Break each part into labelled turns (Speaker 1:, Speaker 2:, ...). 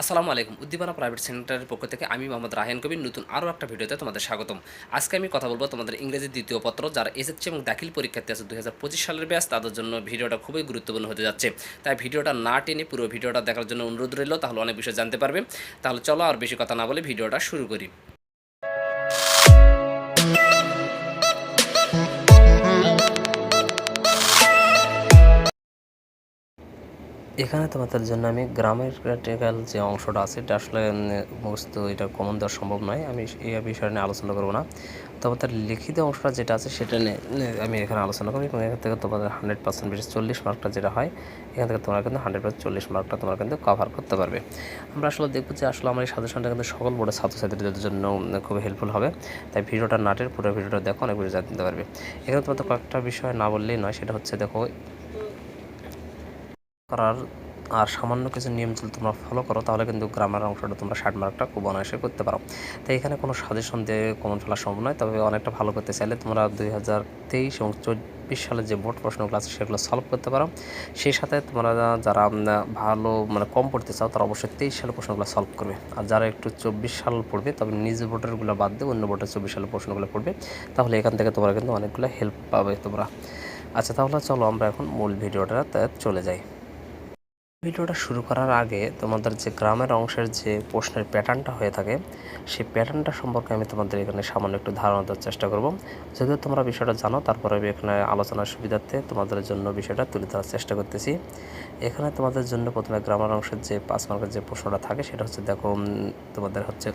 Speaker 1: আসসালামু আলাইকুম, উদ্দীপনা প্রাইভেট সেন্টারের পক্ষ থেকে আমি মোহাম্মদ রাহেন কবির নতুন আরও একটা ভিডিওতে তোমাদের স্বাগতম। আজকে আমি কথা বলব তোমাদের ইংরেজি দ্বিতীয় পত্র যারা এসএসসি এবং দাখিল পরীক্ষার্থী আছে দু হাজার পঁচিশ সালের ব্যাস, তাদের জন্য ভিডিওটা খুবই গুরুত্বপূর্ণ হতে যাচ্ছে। তাই ভিডিওটা না টেনে পুরো ভিডিওটা দেখার জন্য অনুরোধ রইল, তাহলে অনেক বিষয় জানতে পারবে। তাহলে চলো আর বেশি কথা না বলে ভিডিওটা শুরু করি। এখানে তোমাদের জন্য আমি গ্রামের গ্রামেটিক্যাল যে অংশটা আছে, এটা আসলে মুখস্থ এটা কমন দেওয়া সম্ভব নয়। আমি এই বিষয় নিয়ে আলোচনা করব না। তোমাদের লিখিত অংশটা যেটা আছে, সেটা নিয়ে নিয়ে আমি এখানে আলোচনা করি এবং এখান থেকে তোমাদের হান্ড্রেড পার্সেন্ট বেশি চল্লিশ মার্কটা যেটা হয়, এখান থেকে তোমরা কিন্তু হান্ড্রেড পার্সেন্ট চল্লিশ মার্কটা তোমরা কিন্তু কভার করতে পারবে। আমরা আসলে দেখব যে আসলে আমার এই সাজেশনটা কিন্তু সকল বড় ছাত্রছাত্রীদের জন্য খুব হেল্পফুল হবে। তাই ভিডিওটা নাটের পুরো ভিডিওটা দেখো, অনেক কিছু জানতে পারবে। এখানে তোমাদের কয়েকটা বিষয় না বললেই নয়, সেটা হচ্ছে দেখো করার আর সামান্য কিছু নিয়ম যদি তোমরা ফলো করো, তাহলে কিন্তু গ্রামের অংশটা তোমরা ষাট মার্কটা খুব অনায়াসে করতে পারো। তাই এখানে কোনো সাজেশন দিয়ে কমন ফেলা সম্ভব নয়, তবে অনেকটা ভালো করতে চাইলে তোমরা দুই হাজার তেইশ এবং চব্বিশ সালে যে বোর্ড প্রশ্নগুলো আছে, সেগুলো সলভ করতে পারো। সেই সাথে তোমরা যারা ভালো মানে কম পড়তে চাও, তারা অবশ্যই তেইশ সালের প্রশ্নগুলো সলভ করবে। আর যারা একটু চব্বিশ সাল পড়বে, তবে নিজ বোর্ডেরগুলো বাদ দিয়ে অন্য বোর্ডের চব্বিশ সালের প্রশ্নগুলো পড়বে, তাহলে এখান থেকে তোমরা কিন্তু অনেকগুলো হেল্প পাবে তোমরা। আচ্ছা তাহলে চলো আমরা এখন মূল ভিডিওটাতে চলে যাই। ভিডিওটা শুরু করার আগে তোমাদের যে গ্রামের অংশের যে প্রশ্নের প্যাটার্নটা হয়ে থাকে, সেই প্যাটার্নটা সম্পর্কে আমি তোমাদের এখানে সামান্য একটু ধারণা দেওয়ার চেষ্টা করব। যদিও তোমরা বিষয়টা জানো, তারপরে আমি এখানে আলোচনার সুবিধার্থে তোমাদের জন্য বিষয়টা তুলে ধরার চেষ্টা করতেছি। এখানে তোমাদের জন্য প্রথমে গ্রামের অংশের যে পাঁচ মার্কের যে প্রশ্নটা থাকে, সেটা হচ্ছে দেখো তোমাদের হচ্ছে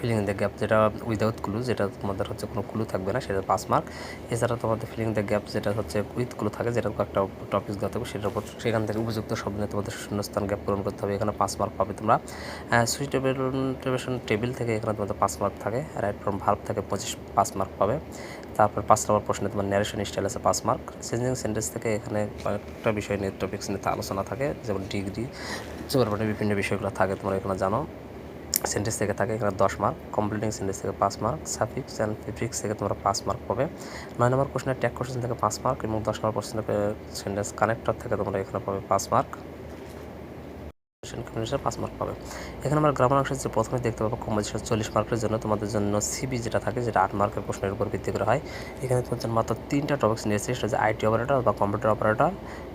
Speaker 1: ফিলিং দ্য গ্যাপ যেটা উইদাউট ক্লু যেটা তোমাদের হচ্ছে কোনো ক্লু থাকবে না সেটা পাঁচ মার্ক এছাড়া তোমাদের ফিলিং দ্য গ্যাপ যেটা হচ্ছে উইথ ক্লু থাকে, যেটা একটা টপিক দেওয়া থাকবে, সেটার উপর সেখান থেকে উপযুক্ত শব্দ নিয়ে তোমাদের শূন্যস্থান গ্যাপ পূরণ করতে হবে, এখানে পাঁচ মার্ক পাবে তোমরা। সুইটেবল টেবিল থেকে এখানে তোমাদের পাঁচ মার্ক থাকে রাইট ফ্রম ভার্ব থেকে পঁচিশ পাঁচ মার্ক পাবে। তারপর পাঁচ নম্বর প্রশ্নে তোমার ন্যারেশন স্টাইল আছে পাঁচ মার্ক চেঞ্জিং সেন্টেন্স থেকে এখানে কয়েকটা বিষয় নিয়ে টপিক্স নিয়ে আলোচনা থাকে, যেমন ডিগ্রি সুপারপার্টি বিভিন্ন বিষয়গুলো থাকে, তোমরা এখানে জানো। সেন্টেন্স থেকে থাকে এখানে দশ মার্ক কমপ্লিটিং সেন্টেন্স থেকে পাঁচ মার্ক সাফিক্স অ্যান্ড ফিফিক্স থেকে তোমরা পাঁচ মার্ক পাবে। নয় নম্বর কোশ্চেনের ট্যাক কোশ্চেন থেকে পাঁচ মার্ক এবং দশ নম্বর কোশ্চেনের সেন্টেন্স কানেক্টর থেকে তোমরা এখানে পাবে পাঁচ মার্ক কম্বিনেশন পাঁচ মার্ক পাবে। এখানে আমরা গ্রামার অংশের যে প্রথমে দেখতে পাবো কম্পোজিশন চল্লিশ মার্কের জন্য। তোমাদের জন্য সিবি যেটা থাকে যেটা আট মার্কের প্রশ্নের উপর ভিত্তি করে হয়। এখানে তোমাদের জন্য মাত্র তিনটা টপিক্স নিয়েছে সেটা হচ্ছে আইটি অপারেটর বা কম্পিউটার অপারেটর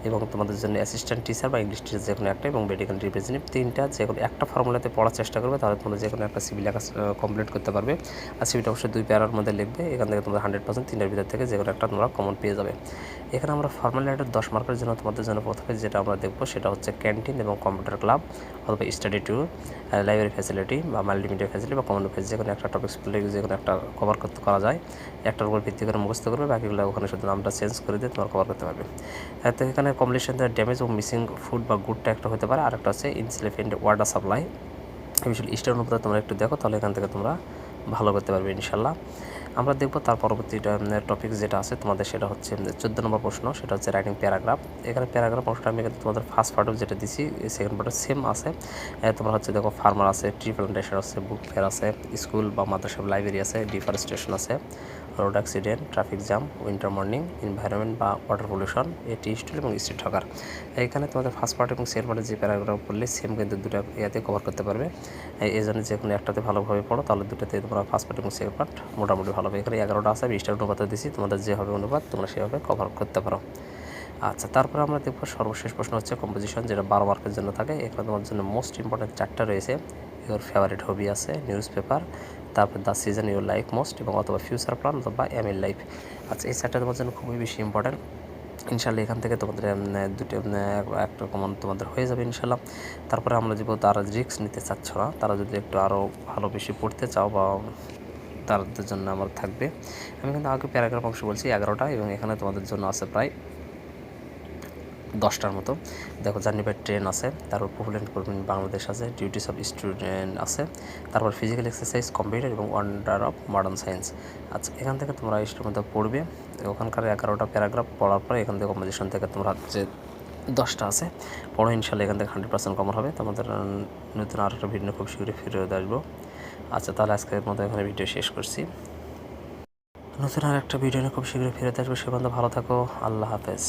Speaker 1: এবং তোমাদের জন্য অ্যাসিস্ট্যান্ট টিচার বা ইংলিশ টিচার যে কোনো একটা এবং মেডিকেল রিপ্রেজেন্টেটিভ তিনটা যে কোনো একটা ফর্মুলাতে পড়ার চেষ্টা করবে, তাহলে তোমরা যে কোনো একটা সিবি লেখা কমপ্লিট করতে পারবে। আর সিবিটা অবশ্যই দুই প্যারার মধ্যে লিখবে। এখান থেকে তোমরা হান্ড্রেড পার্সেন্ট তিনটার ভিতর থেকে যে কোনো একটা তোমরা কমন পেয়ে যাবে। এখানে আমরা ফর্মাল লেটার দশ মার্কের জন্য তোমাদের জন্য প্রথমে যেটা আমরা দেখব সেটা হচ্ছে ক্যান্টিন এবং কম্পিউটার ক্লাব অথবা স্টাডি ট্যুর লাইব্রেরি ফ্যাসিলিটি বা মাল্টিমিডিয়া ফ্যাসিলিটি বা কমন ফেস যে কোনো একটা টপিক স্কুলে যে কোনো একটা কভার করতে করা যায় একটার উপর ভিত্তি করে মুখস্থ করবে, বাকিগুলো ওখানে শুধু নামটা চেঞ্জ করে দিয়ে তোমার কভার করতে পারবে। তো এখানে কম্পিটিশন ড্যামেজ ও মিসিং ফুড বা গুডটা একটা হতে পারে। আর একটা হচ্ছে ইনসিলিফেন্ট ওয়াটার সাপ্লাই এই বিষয়ে স্টার অনুপাতে তোমরা একটু দেখো, তাহলে এখান থেকে তোমরা ভালো করতে পারবে ইনশাল্লাহ। আমরা দেখব তার পরবর্তী টপিক যেটা আছে তোমাদের সেটা হচ্ছে চোদ্দ নম্বর প্রশ্ন, সেটা হচ্ছে রাইটিং প্যারাগ্রাফ এখানে প্যারাগ্রাফ অংশটা আমি কিন্তু তোমাদের ফার্স্ট পার্টও যেটা দিছি সেকেন্ড পার্টও সেম আছে। তোমরা হচ্ছে দেখো ফার্মার আছে ট্রি প্লান্টেশন আছে বুক ফেয়ার আছে স্কুল বা মাদ্রাসা লাইব্রেরি আছে ডিফরেস্টেশন আছে। Road accident traffic jam winter morning environment বা ওয়াটার পলিউশন এটি স্টুল এবং স্ট্রিট হকার এখানে তোমাদের ফার্স্ট পার্ট এবং সেকেন্ড পার্টের যে প্যারাগ্রাফ পড়লে সেম কিন্তু দুটো ইয়াতে কভার করতে পারবে। এই- জন্য যে কোনো একটাতে ভালোভাবে পড়ো, তাহলে দুটোতে তোমরা ফার্স্ট পার্ট এবং সেকেন্ড পার্ট মোটামুটি ভালো হবে। এখানে এগারোটা আছে বিশটার অনুপাতে দিছি, তোমাদের যে হবে অনুপাত তোমরা সেভাবে কভার করতে পারো। আচ্ছা তারপরে আমরা দেখব সর্বশেষ প্রশ্ন হচ্ছে কম্পোজিশন যেটা বারো মার্কের জন্য থাকে। এখানে তোমার জন্য মোস্ট ইম্পর্টেন্ট চারটা রয়েছে। ইউর ফেভারিট হবি আছে নিউজ পেপার তারপর the season your life most এবং অথবা ফিউচার প্ল্যান অথবা এম ইন লাইফ আচ্ছা এই চারটা তোমার জন্য খুবই বেশি ইম্পর্টেন্ট ইনশাল্লাহ এখান থেকে তোমাদের দুটো একটা কমন তোমাদের হয়ে যাবে ইনশাল্লাহ তারপরে আমরা যাব তারা রিস্ক নিতে চাচ্ছ না, তারা যদি একটু আরও ভালো বেশি পড়তে চাও বা তাদের জন্য আমার থাকবে। আমি কিন্তু আগে প্যারাগ্রাফ অংশ বলছি, এগারোটা এবং এখানে তোমাদের জন্য আছে প্রায় দশটার মতো। দেখো জার্নি বাই ট্রেন আছে, তারপর পপুলেন্ট গভর্নমেন্ট বাংলাদেশ আছে ডিউটিস অফ স্টুডেন্ট আছে, তারপর ফিজিক্যাল এক্সারসাইজ কম্পিউটার এবং ওয়ান্ডার অফ মডার্ন সায়েন্স আচ্ছা এখান থেকে তোমরা মধ্যে পড়বে, ওখানকার এগারোটা প্যারাগ্রাফ পড়ার পরে এখান থেকে কম্পোজিশন থেকে তোমরা যে দশটা আছে, পড়ো ইনশাল্লাহ এখান থেকে হান্ড্রেড পার্সেন্ট কমন হবে। তোমাদের নতুন আর একটা ভিডিও খুব শীঘ্রই ফিরে আসব। আচ্ছা তাহলে আজকের মতো এখানে ভিডিও শেষ করছি। নতুন আর একটা ভিডিও নিয়ে খুব শীঘ্রই ফিরে আসব। সে পর্যন্ত ভালো থাকো, আল্লাহ হাফেজ।